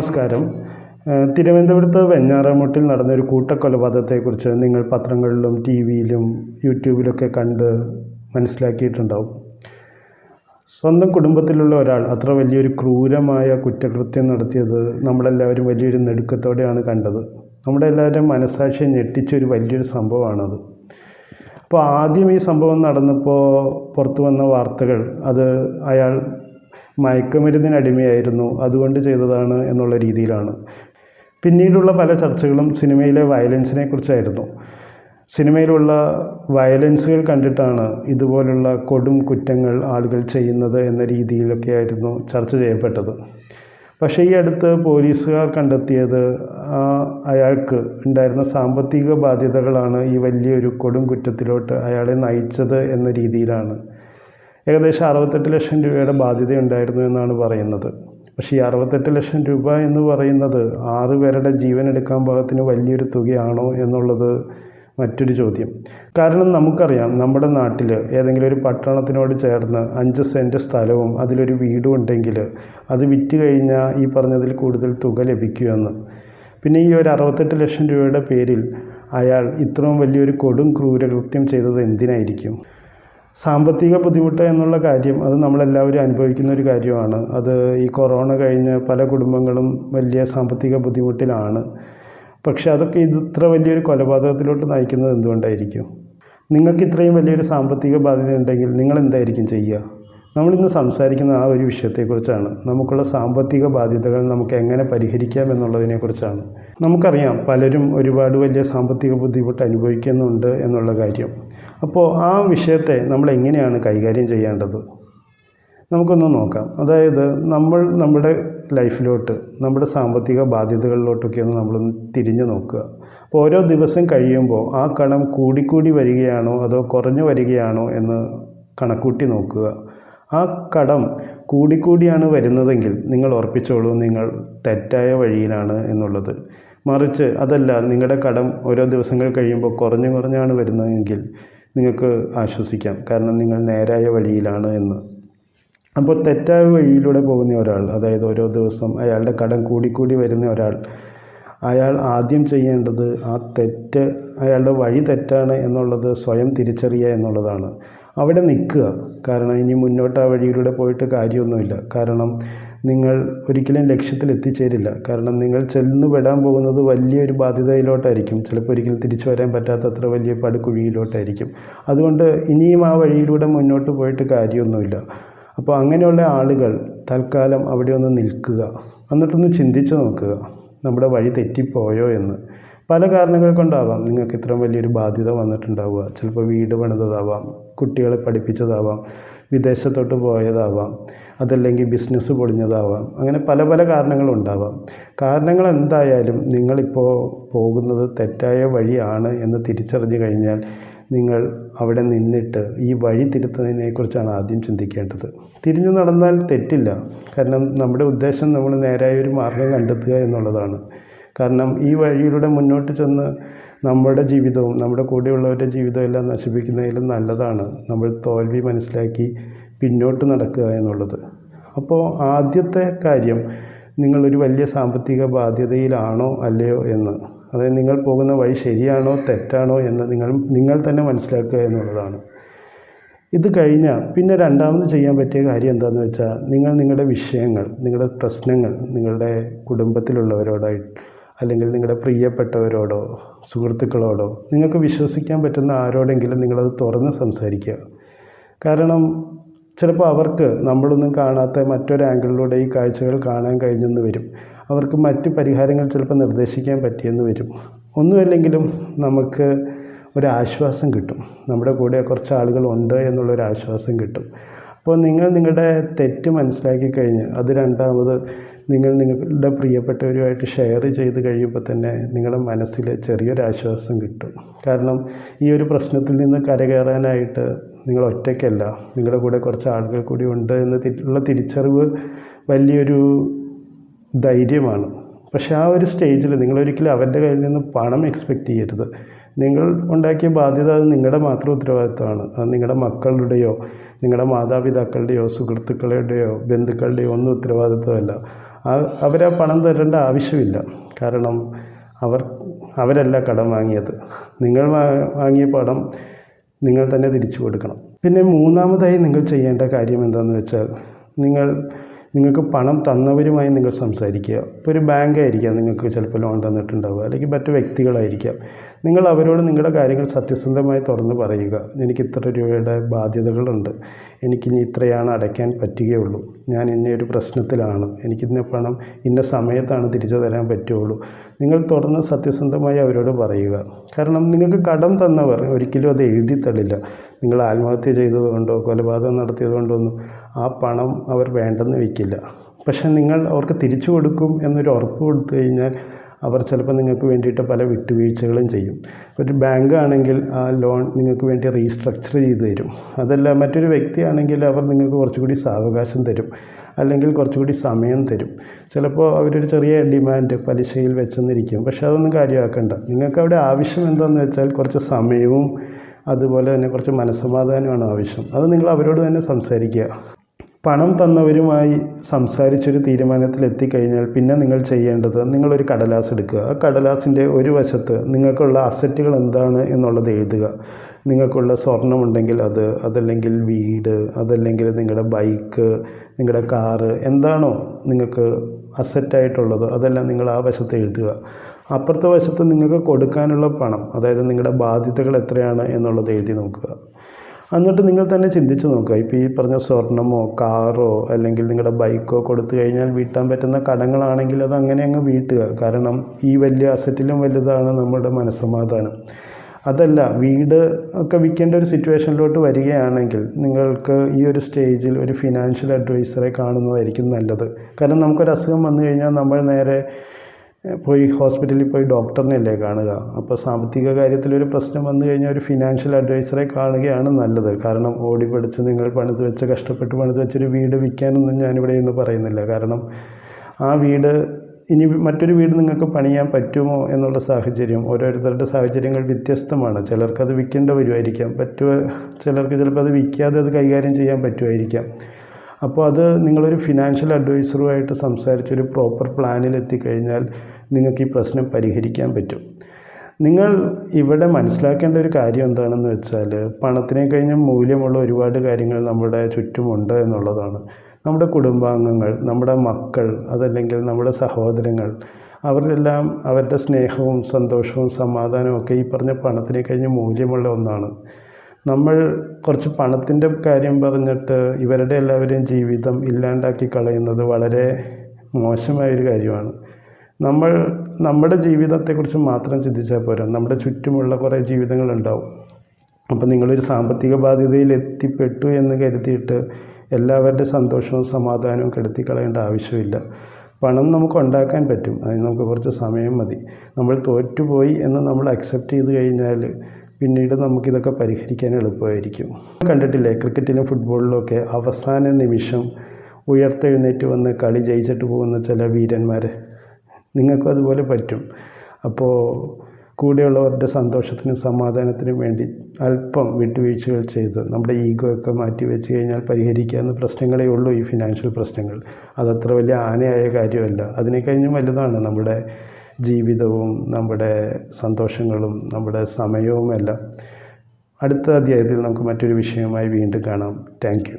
നമസ്കാരം. തിരുവനന്തപുരത്ത് വെഞ്ഞാറമൂട്ടിൽ നടന്നൊരു കൂട്ടക്കൊലപാതകത്തെക്കുറിച്ച് നിങ്ങൾ പത്രങ്ങളിലും ടി വിയിലും യൂട്യൂബിലൊക്കെ കണ്ട് മനസ്സിലാക്കിയിട്ടുണ്ടാവും. സ്വന്തം കുടുംബത്തിലുള്ള ഒരാൾ അത്ര വലിയൊരു ക്രൂരമായ കുറ്റകൃത്യം നടത്തിയത് നമ്മളെല്ലാവരും വലിയൊരു നെടുക്കത്തോടെയാണ് കണ്ടത്. നമ്മുടെ എല്ലാവരും മനസാക്ഷിയെ ഞെട്ടിച്ചൊരു വലിയൊരു സംഭവമാണത്. അപ്പോൾ ആദ്യം ഈ സംഭവം നടന്നപ്പോൾ പുറത്തു വന്ന വാർത്തകൾ അത് അയാൾ മയക്കുമരുന്നിനടിമയായിരുന്നു. അതുകൊണ്ട് ചെയ്തതാണ് എന്നുള്ള രീതിയിലാണ്. പിന്നീടുള്ള പല ചർച്ചകളും സിനിമയിലെ വയലൻസിനെ കുറിച്ചായിരുന്നു സിനിമയിലുള്ള വയലൻസുകൾ കണ്ടിട്ടാണ് ഇതുപോലുള്ള കൊടും കുറ്റങ്ങൾ ആളുകൾ ചെയ്യുന്നത് എന്ന രീതിയിലൊക്കെ ആയിരുന്നു ചർച്ച ചെയ്യപ്പെട്ടത്. പക്ഷേ ഈ അടുത്ത് പോലീസുകാർ കണ്ടെത്തിയത് അയാൾക്ക് ഉണ്ടായിരുന്ന സാമ്പത്തിക ബാധ്യതകളാണ് ഈ വലിയൊരു കൊടും കുറ്റത്തിലോട്ട് അയാളെ നയിച്ചത് എന്ന രീതിയിലാണ്. ഏകദേശം അറുപത്തെട്ട് ലക്ഷം രൂപയുടെ ബാധ്യതയുണ്ടായിരുന്നു എന്നാണ് പറയുന്നത്. പക്ഷേ ഈ അറുപത്തെട്ട് ലക്ഷം രൂപ എന്ന് പറയുന്നത് ആറ് പേരുടെ ജീവൻ എടുക്കാൻ പാകത്തിന് വലിയൊരു തുകയാണോ എന്നുള്ളത് മറ്റൊരു ചോദ്യം. കാരണം നമുക്കറിയാം നമ്മുടെ നാട്ടിൽ ഏതെങ്കിലും ഒരു പട്ടണത്തിനോട് ചേർന്ന് അഞ്ച് സെന്റ് സ്ഥലവും അതിലൊരു വീടും ഉണ്ടെങ്കിൽ അത് വിറ്റ് കഴിഞ്ഞാൽ ഈ പറഞ്ഞതിൽ കൂടുതൽ തുക ലഭിക്കുമെന്ന്. പിന്നെ ഈ ഒരു അറുപത്തെട്ട് ലക്ഷം രൂപയുടെ പേരിൽ അയാൾ ഇത്രയും വലിയൊരു കൊടും ക്രൂരകൃത്യം ചെയ്തത് എന്തിനായിരിക്കും? സാമ്പത്തിക ബുദ്ധിമുട്ട് എന്നുള്ള കാര്യം അത് നമ്മളെല്ലാവരും അനുഭവിക്കുന്ന ഒരു കാര്യമാണ്. അത് ഈ കൊറോണ കഴിഞ്ഞ് പല കുടുംബങ്ങളും വലിയ സാമ്പത്തിക ബുദ്ധിമുട്ടിലാണ്. പക്ഷേ അതൊക്കെ ഇത് ഇത്ര വലിയൊരു കൊലപാതകത്തിലോട്ട് നയിക്കുന്നത് എന്തുകൊണ്ടായിരിക്കും? നിങ്ങൾക്ക് ഇത്രയും വലിയൊരു സാമ്പത്തിക ബാധ്യത ഉണ്ടെങ്കിൽ നിങ്ങൾ എന്തായിരിക്കും ചെയ്യുക? നമ്മളിന്ന് സംസാരിക്കുന്ന ആ ഒരു വിഷയത്തെക്കുറിച്ചാണ്. നമുക്കുള്ള സാമ്പത്തിക ബാധ്യതകൾ നമുക്ക് എങ്ങനെ പരിഹരിക്കാം എന്നുള്ളതിനെക്കുറിച്ചാണ്. നമുക്കറിയാം പലരും ഒരുപാട് വലിയ സാമ്പത്തിക ബുദ്ധിമുട്ട് അനുഭവിക്കുന്നുണ്ട് എന്നുള്ള കാര്യം. അപ്പോൾ ആ വിഷയത്തെ നമ്മൾ എങ്ങനെയാണ് കൈകാര്യം ചെയ്യേണ്ടത്? നമുക്കൊന്ന് നോക്കാം. അതായത് നമ്മൾ നമ്മുടെ ലൈഫിലോട്ട് നമ്മുടെ സാമ്പത്തിക ബാധ്യതകളിലോട്ടൊക്കെ ഒന്ന് നമ്മളൊന്ന് തിരിഞ്ഞു നോക്കുക. അപ്പോൾ ഓരോ ദിവസം കഴിയുമ്പോൾ ആ കണം കൂടിക്കൂടി വരികയാണോ അതോ കുറഞ്ഞു വരികയാണോ എന്ന് കണക്കൂട്ടി നോക്കുക. ആ കടം കൂടിക്കൂടിയാണ് വരുന്നതെങ്കിൽ നിങ്ങൾ ഉറപ്പിച്ചോളൂ നിങ്ങൾ തെറ്റായ വഴിയിലാണ് എന്നുള്ളത്. മറിച്ച് അതല്ല നിങ്ങളുടെ കടം ഓരോ ദിവസങ്ങൾ കഴിയുമ്പോൾ കുറഞ്ഞു കുറഞ്ഞാണ് വരുന്നതെങ്കിൽ നിങ്ങൾക്ക് ആശ്വസിക്കാം. കാരണം നിങ്ങൾ നേരായ വഴിയിലാണ് എന്ന്. അപ്പോൾ തെറ്റായ വഴിയിലൂടെ പോകുന്ന ഒരാൾ അതായത് ഓരോ ദിവസം അയാളുടെ കടം കൂടിക്കൂടി വരുന്ന ഒരാൾ അയാൾ ആദ്യം ചെയ്യേണ്ടത് ആ തെറ്റ് അയാളുടെ വഴി തെറ്റാണ് എന്നുള്ളത് സ്വയം തിരിച്ചറിയുക എന്നുള്ളതാണ്. അവിടെ നിൽക്കുക. കാരണം ഇനി മുന്നോട്ട് ആ വഴിയിലൂടെ പോയിട്ട് കാര്യമൊന്നുമില്ല. കാരണം നിങ്ങൾ ഒരിക്കലും ലക്ഷ്യത്തിൽ എത്തിച്ചേരില്ല. കാരണം നിങ്ങൾ ചെന്ന് പെടാൻ പോകുന്നത് വലിയൊരു ബാധ്യതയിലോട്ടായിരിക്കും. ചിലപ്പോൾ ഒരിക്കലും തിരിച്ചു വരാൻ പറ്റാത്തത്ര വലിയ പടുകുഴിയിലോട്ടായിരിക്കും അതുകൊണ്ട് ഇനിയും ആ വഴിയിലൂടെ മുന്നോട്ട് പോയിട്ട് കാര്യമൊന്നുമില്ല. അപ്പോൾ അങ്ങനെയുള്ള ആളുകൾ തൽക്കാലം അവിടെ ഒന്ന് നിൽക്കുക. എന്നിട്ടൊന്ന് ചിന്തിച്ച് നോക്കുക. നമ്മുടെ വഴി തെറ്റിപ്പോയോ എന്ന്. പല കാരണങ്ങൾ കൊണ്ടാവാം. നിങ്ങൾക്ക് ഇത്രയും വലിയൊരു ബാധ്യത വന്നിട്ടുണ്ടാവുക. ചിലപ്പോൾ വീട് പണിതതാവാം കുട്ടികളെ പഠിപ്പിച്ചതാവാം വിദേശത്തോട്ട് പോയതാവാം അതല്ലെങ്കിൽ ബിസിനസ് പൊളിഞ്ഞതാവാം. അങ്ങനെ പല പല കാരണങ്ങളുണ്ടാവാം കാരണങ്ങൾ എന്തായാലും നിങ്ങളിപ്പോൾ പോകുന്നത് തെറ്റായ വഴിയാണ് എന്ന് തിരിച്ചറിഞ്ഞു കഴിഞ്ഞാൽ നിങ്ങൾ അവിടെ നിന്നിട്ട് ഈ വഴി തിരുത്തുന്നതിനെക്കുറിച്ചാണ് ആദ്യം ചിന്തിക്കേണ്ടത്. തിരിഞ്ഞു നടന്നാൽ തെറ്റില്ല. കാരണം നമ്മുടെ ഉദ്ദേശം നമ്മൾ നേരായ ഒരു മാർഗം കണ്ടെത്തുക എന്നുള്ളതാണ്. കാരണം ഈ വഴിയിലൂടെ മുന്നോട്ട് ചെന്ന് നമ്മുടെ ജീവിതവും നമ്മുടെ കൂടെയുള്ളവരുടെ ജീവിതവും എല്ലാം നശിപ്പിക്കുന്നതിലും നല്ലതാണ്. നമ്മൾ തോൽവി മനസ്സിലാക്കി പിന്നോട്ട് നടക്കുക എന്നുള്ളത്. അപ്പോൾ ആദ്യത്തെ കാര്യം നിങ്ങളൊരു വലിയ സാമ്പത്തിക ബാധ്യതയിലാണോ അല്ലയോ എന്ന്. അതായത് നിങ്ങൾ പോകുന്ന വഴി ശരിയാണോ തെറ്റാണോ എന്ന് നിങ്ങൾ നിങ്ങൾ തന്നെ മനസ്സിലാക്കുക എന്നുള്ളതാണ്. ഇത് കഴിഞ്ഞാൽ പിന്നെ രണ്ടാമത് ചെയ്യാൻ പറ്റിയ കാര്യം എന്താണെന്ന് വെച്ചാൽ നിങ്ങൾ നിങ്ങളുടെ വിഷയങ്ങൾ നിങ്ങളുടെ പ്രശ്നങ്ങൾ നിങ്ങളുടെ കുടുംബത്തിലുള്ളവരോടായി അല്ലെങ്കിൽ നിങ്ങളുടെ പ്രിയപ്പെട്ടവരോടോ സുഹൃത്തുക്കളോടോ നിങ്ങൾക്ക് വിശ്വസിക്കാൻ പറ്റുന്ന ആരോടെങ്കിലും നിങ്ങളത് തുറന്ന് സംസാരിക്കുക. കാരണം ചിലപ്പോൾ അവർക്ക് നമ്മളൊന്നും കാണാത്ത മറ്റൊരു ആംഗിളിലൂടെ ഈ കാഴ്ചകൾ കാണാൻ കഴിഞ്ഞെന്ന് വരും. അവർക്ക് മറ്റ് പരിഹാരങ്ങൾ ചിലപ്പോൾ നിർദ്ദേശിക്കാൻ പറ്റിയെന്ന് വരും. ഒന്നുമല്ലെങ്കിലും നമുക്ക് ഒരാശ്വാസം കിട്ടും. നമ്മുടെ കൂടെ കുറച്ച് ആളുകളുണ്ട് എന്നുള്ളൊരു ആശ്വാസം കിട്ടും. അപ്പോൾ നിങ്ങൾ നിങ്ങളുടെ തെറ്റ് മനസ്സിലാക്കി കഴിഞ്ഞ് അത് രണ്ടാമത് നിങ്ങൾ നിങ്ങളുടെ പ്രിയപ്പെട്ടവരുമായിട്ട് ഷെയർ ചെയ്ത് കഴിയുമ്പോൾ തന്നെ നിങ്ങളുടെ മനസ്സിൽ ചെറിയൊരാശ്വാസം കിട്ടും. കാരണം ഈ ഒരു പ്രശ്നത്തിൽ നിന്ന് കരകയറാനായിട്ട് നിങ്ങൾ ഒറ്റയ്ക്കല്ല. നിങ്ങളുടെ കൂടെ കുറച്ച് ആളുകൾ കൂടി ഉണ്ട് എന്ന് ഉള്ള തിരിച്ചറിവ് വലിയൊരു ധൈര്യമാണ്. പക്ഷേ ആ ഒരു സ്റ്റേജിൽ നിങ്ങളൊരിക്കലും അവരുടെ കയ്യിൽ നിന്ന് പണം എക്സ്പെക്റ്റ് ചെയ്യരുത്. നിങ്ങൾ ഉണ്ടാക്കിയ ബാധ്യത അത് നിങ്ങളുടെ മാത്രം ഉത്തരവാദിത്തമാണ്. അത് നിങ്ങളുടെ മക്കളുടെയോ നിങ്ങളുടെ മാതാപിതാക്കളുടെയോ സുഹൃത്തുക്കളുടെയോ ബന്ധുക്കളുടെയോ ഒന്നും ഉത്തരവാദിത്വമല്ല ആ പണം തരേണ്ട ആവശ്യമില്ല. കാരണം അവർ അവരല്ല കടം വാങ്ങിയത്. നിങ്ങൾ വാങ്ങിയ പണം നിങ്ങൾ തന്നെ തിരിച്ചു കൊടുക്കണം. പിന്നെ മൂന്നാമതായി നിങ്ങൾ ചെയ്യേണ്ട കാര്യം എന്താണെന്ന് വെച്ചാൽ നിങ്ങൾ നിങ്ങൾക്ക് പണം തന്നവരുമായി നിങ്ങൾ സംസാരിക്കുക. ഇപ്പോൾ ഒരു ബാങ്ക് ആയിരിക്കാം നിങ്ങൾക്ക് ചിലപ്പോൾ ലോൺ തന്നിട്ടുണ്ടാവുക. അല്ലെങ്കിൽ മറ്റു വ്യക്തികളായിരിക്കാം. നിങ്ങൾ അവരോട് നിങ്ങളുടെ കാര്യങ്ങൾ സത്യസന്ധമായി തുറന്ന് പറയുക. എനിക്ക് ഇത്ര രൂപയുടെ ബാധ്യതകളുണ്ട്. എനിക്കിനി ഇത്രയാണ് അടയ്ക്കാൻ പറ്റുകയുള്ളൂ. ഞാൻ ഇന്ന ഒരു പ്രശ്നത്തിലാണ്. എനിക്കിന്ന പണം ഇന്ന സമയത്താണ് തിരിച്ചു തരാൻ പറ്റുകയുള്ളൂ. നിങ്ങൾ തുറന്ന് സത്യസന്ധമായി അവരോട് പറയുക. കാരണം നിങ്ങൾക്ക് കടം തന്നവർ ഒരിക്കലും അത് എഴുതി തള്ളില്ല. നിങ്ങൾ ആത്മഹത്യ ചെയ്തതുകൊണ്ടോ കൊലപാതകം നടത്തിയതുകൊണ്ടോ ഒന്നും ആ പണം അവർ വേണ്ടെന്ന് വയ്ക്കില്ല പക്ഷെ നിങ്ങൾ അവർക്ക് തിരിച്ചു കൊടുക്കും എന്നൊരു ഉറപ്പ് കൊടുത്തു കഴിഞ്ഞാൽ അവർ ചിലപ്പോൾ നിങ്ങൾക്ക് വേണ്ടിയിട്ട് പല വിട്ടുവീഴ്ചകളും ചെയ്യും. ഒരു ബാങ്ക് ആണെങ്കിൽ ആ ലോൺ നിങ്ങൾക്ക് വേണ്ടി റീസ്ട്രക്ചർ ചെയ്ത് തരും. അതല്ല മറ്റൊരു വ്യക്തിയാണെങ്കിൽ അവർ നിങ്ങൾക്ക് കുറച്ചുകൂടി സാവകാശം തരും. അല്ലെങ്കിൽ കുറച്ചുകൂടി സമയം തരും. ചിലപ്പോൾ അവരൊരു ചെറിയ ഡിമാൻഡ് പലിശയിൽ വെച്ചെന്നിരിക്കും. പക്ഷേ അതൊന്നും കാര്യമാക്കണ്ട. നിങ്ങൾക്ക് അവിടെ ആവശ്യം എന്താണെന്ന് വെച്ചാൽ കുറച്ച് സമയവും അതുപോലെ തന്നെ കുറച്ച് മനസ്സമാധാനമാണ് ആവശ്യം. അത് നിങ്ങൾ അവരോട് തന്നെ സംസാരിക്കുക. പണം തന്നവരുമായി സംസാരിച്ചൊരു തീരുമാനത്തിൽ എത്തിക്കഴിഞ്ഞാൽ പിന്നെ നിങ്ങൾ ചെയ്യേണ്ടത് നിങ്ങളൊരു കടലാസ് എടുക്കുക. ആ കടലാസിന്റെ ഒരു വശത്ത് നിങ്ങൾക്കുള്ള അസറ്റുകൾ എന്താണ് എന്നുള്ളത് എഴുതുക. നിങ്ങൾക്കുള്ള സ്വർണമുണ്ടെങ്കിൽ അത് അതല്ലെങ്കിൽ വീട് അതല്ലെങ്കിൽ നിങ്ങളുടെ ബൈക്ക് നിങ്ങളുടെ കാറ് എന്താണോ നിങ്ങൾക്ക് അസറ്റായിട്ടുള്ളത് അതെല്ലാം നിങ്ങൾ ആ വശത്ത് എഴുതുക. അപ്പുറത്തെ വശത്ത് നിങ്ങൾക്ക് കൊടുക്കാനുള്ള പണം അതായത് നിങ്ങളുടെ ബാധ്യതകൾ എത്രയാണ് എന്നുള്ളത് എഴുതി നോക്കുക. എന്നിട്ട് നിങ്ങൾ തന്നെ ചിന്തിച്ച് നോക്കുക. ഇപ്പോൾ ഈ പറഞ്ഞ സ്വർണമോ കാറോ അല്ലെങ്കിൽ നിങ്ങളുടെ ബൈക്കോ കൊടുത്തു കഴിഞ്ഞാൽ വീട്ടാൻ പറ്റുന്ന കടങ്ങളാണെങ്കിൽ അത് അങ്ങനെ അങ്ങ് വീട്ടുക. കാരണം ഈ വലിയ അസറ്റിലും വലുതാണ് നമ്മുടെ മനസ്സമാധാനം. അതല്ല വീട് ഒക്കെ വിൽക്കേണ്ട ഒരു സിറ്റുവേഷനിലോട്ട് വരികയാണെങ്കിൽ നിങ്ങൾക്ക് ഈ ഒരു സ്റ്റേജിൽ ഒരു ഫിനാൻഷ്യൽ അഡ്വൈസറെ കാണുന്നതായിരിക്കും നല്ലത്. കാരണം നമുക്കൊരു അസുഖം വന്നു കഴിഞ്ഞാൽ നമ്മൾ നേരെ പോയി ഹോസ്പിറ്റലിൽ പോയി ഡോക്ടറിനെയല്ലേ കാണുക. അപ്പോൾ സാമ്പത്തിക കാര്യത്തിൽ ഒരു പ്രശ്നം വന്നു കഴിഞ്ഞാൽ ഒരു ഫിനാൻഷ്യൽ അഡ്വൈസറെ കാണുകയാണ് നല്ലത്. കാരണം ഓടി പഠിച്ച് നിങ്ങൾ പണിത് വെച്ച് കഷ്ടപ്പെട്ട് പണിത് വെച്ചൊരു വീട് വിൽക്കാനൊന്നും ഞാനിവിടെ ഇന്ന് പറയുന്നില്ല. കാരണം ആ വീട് ഇനി മറ്റൊരു വീട് നിങ്ങൾക്ക് പണിയാൻ പറ്റുമോ എന്നുള്ള സാഹചര്യം ഓരോരുത്തരുടെ സാഹചര്യങ്ങൾ വ്യത്യസ്തമാണ്. ചിലർക്ക് അത് വിൽക്കേണ്ട വരുമായിരിക്കാം. പറ്റുക ചിലർക്ക് ചിലപ്പോൾ അത് വിൽക്കാതെ അത് കൈകാര്യം ചെയ്യാൻ പറ്റുമായിരിക്കാം. അപ്പോൾ അത് നിങ്ങളൊരു ഫിനാൻഷ്യൽ അഡ്വൈസറുമായിട്ട് സംസാരിച്ചൊരു പ്രോപ്പർ പ്ലാനിൽ എത്തിക്കഴിഞ്ഞാൽ നിങ്ങൾക്ക് ഈ പ്രശ്നം പരിഹരിക്കാൻ പറ്റും. നിങ്ങൾ ഇവിടെ മനസ്സിലാക്കേണ്ട ഒരു കാര്യം എന്താണെന്ന് വെച്ചാൽ പണത്തിനെ കഴിഞ്ഞ മൂല്യമുള്ള ഒരുപാട് കാര്യങ്ങൾ നമ്മുടെ ചുറ്റുമുണ്ട് എന്നുള്ളതാണ്. നമ്മുടെ കുടുംബാംഗങ്ങൾ നമ്മുടെ മക്കൾ അതല്ലെങ്കിൽ നമ്മുടെ സഹോദരങ്ങൾ അവരെല്ലാം അവരുടെ സ്നേഹവും സന്തോഷവും സമാധാനവും ഒക്കെ ഈ പറഞ്ഞ പണത്തിനെ കഴിഞ്ഞ് മൂല്യമുള്ള ഒന്നാണ്. നമ്മൾ കുറച്ച് പണത്തിന്റെ കാര്യം പറഞ്ഞിട്ട് ഇവരുടെ എല്ലാവരുടെയും ജീവിതം ഇല്ലാണ്ടാക്കി കളയുന്നത് വളരെ മോശമായൊരു കാര്യമാണ്. നമ്മൾ നമ്മുടെ ജീവിതത്തെക്കുറിച്ച് മാത്രം ചിന്തിച്ചാൽ പോരാ. നമ്മുടെ ചുറ്റുമുള്ള കുറേ ജീവിതങ്ങളുണ്ടാവും. അപ്പോൾ നിങ്ങളൊരു സാമ്പത്തിക ബാധ്യതയിൽ എത്തിപ്പെട്ടു എന്ന് കരുതിയിട്ട് എല്ലാവരുടെ സന്തോഷവും സമാധാനവും കെടുത്തി കളയേണ്ട ആവശ്യമില്ല. പണം നമുക്ക് ഉണ്ടാക്കാൻ പറ്റും. അതിന് നമുക്ക് കുറച്ച് സമയം മതി. നമ്മൾ തോറ്റുപോയി എന്ന് നമ്മൾ അക്സെപ്റ്റ് ചെയ്ത് കഴിഞ്ഞാൽ പിന്നീട് നമുക്കിതൊക്കെ പരിഹരിക്കാൻ എളുപ്പമായിരിക്കും. കണ്ടിട്ടില്ലേ? ക്രിക്കറ്റിലും ഫുട്ബോളിലും ഒക്കെ അവസാന നിമിഷം ഉയർത്തെഴുന്നേറ്റ് വന്ന് കളി ജയിച്ചിട്ട് പോകുന്ന ചില വീരന്മാർ നിങ്ങൾക്കും അതുപോലെ പറ്റും. അപ്പോൾ കൂടെയുള്ളവരുടെ സന്തോഷത്തിനും സമാധാനത്തിനും വേണ്ടി അല്പം വിട്ടുവീഴ്ചകൾ ചെയ്ത് നമ്മുടെ ഈഗോ ഒക്കെ മാറ്റി വെച്ച് കഴിഞ്ഞാൽ പരിഹരിക്കാവുന്ന പ്രശ്നങ്ങളേ ഉള്ളൂ ഈ ഫിനാൻഷ്യൽ പ്രശ്നങ്ങൾ. അതത്ര വലിയ ആനയായ കാര്യമല്ല. അതിനെ കഴിഞ്ഞും വലുതാണ് നമ്മുടെ ജീവിതവും നമ്മുടെ സന്തോഷങ്ങളും നമ്മുടെ സമയവും എല്ലാം. അടുത്ത അധ്യായത്തിൽ നമുക്ക് മറ്റൊരു വിഷയവുമായി വീണ്ടും കാണാം. താങ്ക്